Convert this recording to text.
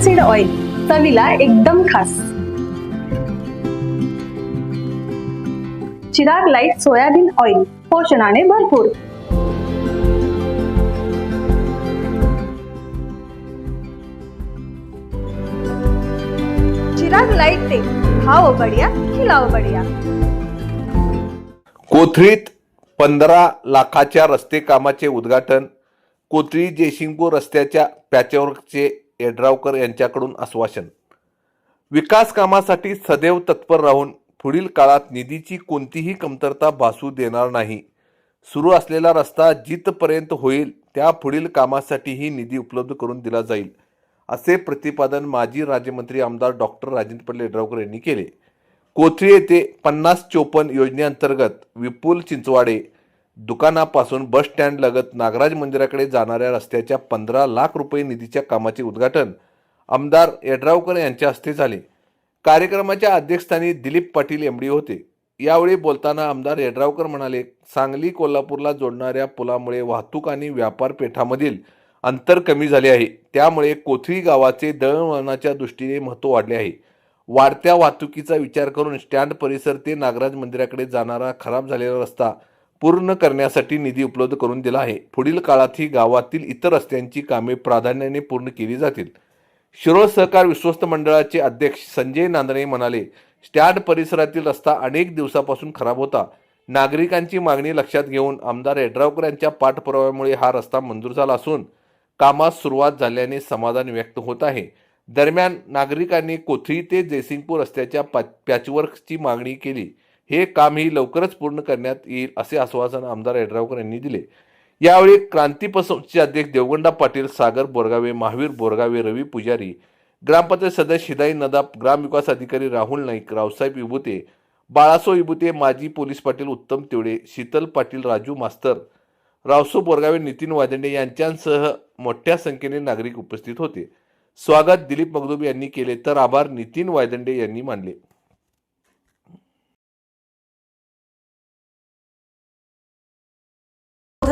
Seed oil चवीला एकदम खास. चिराग लाइट सोयाबीन ऑइल पोषणाने भरपूर. चिराग लाइट ते खाओ बढिया खिलाओ बढिया. कोथळीत पंधरा लाखाच्या रस्ते कामाचे उद्घाटन कोथळी जयसिंगपूर रस्त्याच्या पॅचवर्कचे येड्रावकर यांच्याकडून आश्वासन. विकास कामासाठी सदैव तत्पर राहून पुढील काळात निधीची कोणतीही कमतरता भासू देणार नाही. सुरू असलेला रस्ता जिथपर्यंत होईल त्या पुढील कामासाठीही निधी उपलब्ध करून दिला जाईल असे प्रतिपादन माजी राज्यमंत्री आमदार डॉक्टर राजेंद्र पाटील येड्रावकर यांनी केले. कोथळी येथे पन्नास चोपन्न योजनेअंतर्गत विपुल चिंचवाडे दुकानापासून बस स्टँड लगत नागराज मंदिराकडे जाणाऱ्या रस्त्याच्या पंधरा लाख रुपये निधीच्या कामाचे उद्घाटन. आमदार येड्रावकर यांच्या हस्ते झाले. कार्यक्रमाच्या अध्यक्षस्थानी दिलीप पाटील एमडी होते. यावेळी बोलताना आमदार येड्रावकर म्हणाले सांगली कोल्हापूरला जोडणाऱ्या पुलामुळे वाहतूक आणि व्यापार पेठामधील अंतर कमी झाले आहे. त्यामुळे कोथळी गावाचे दळणवळणाच्या दृष्टीने महत्त्व वाढले आहे. वाढत्या वाहतुकीचा विचार करून स्टँड परिसर ते नागराज मंदिराकडे जाणारा खराब झालेला रस्ता पूर्ण करण्यासाठी निधी उपलब्ध करून दिला आहे. पुढील काळातही गावातील इतर रस्त्यांची कामे प्राधान्याने पूर्ण केली जातील. शिरोळ सहकार विश्वस्त मंडळाचे अध्यक्ष संजय नांदणे म्हणाले स्टँड परिसरातील रस्ता अनेक दिवसापासून खराब होता. नागरिकांची मागणी लक्षात घेऊन आमदार येड्रावकर यांच्या पाठपुराव्यामुळे हा रस्ता मंजूर झाला असून कामास सुरुवात झाल्याने समाधान व्यक्त होत आहे. दरम्यान नागरिकांनी कोथळी ते जयसिंगपूर रस्त्याच्या पा पॅचवर्कची मागणी केली. हे कामही लवकरच पूर्ण करण्यात येईल असे आश्वासन आमदार येड्रावकर यांनी दिले. यावेळी क्रांती पसंतचे अध्यक्ष देवगंडा पाटील सागर बोरगावे महावीर बोरगावे रवी पुजारी ग्रामपंचायत सदस्य हिदाई नदाब ग्रामविकास अधिकारी राहुल नाईक रावसाहेब विभूते बाळासो विभूते माजी पोलीस पाटील उत्तम तेवडे शीतल पाटील राजू मास्तर रावसो बोरगावे नितीन वादेंडे यांच्यासह मोठ्या संख्येने नागरिक उपस्थित होते. स्वागत दिलीप मगदूम यांनी केले तर आभार नितीन वायदंडे यांनी मानले.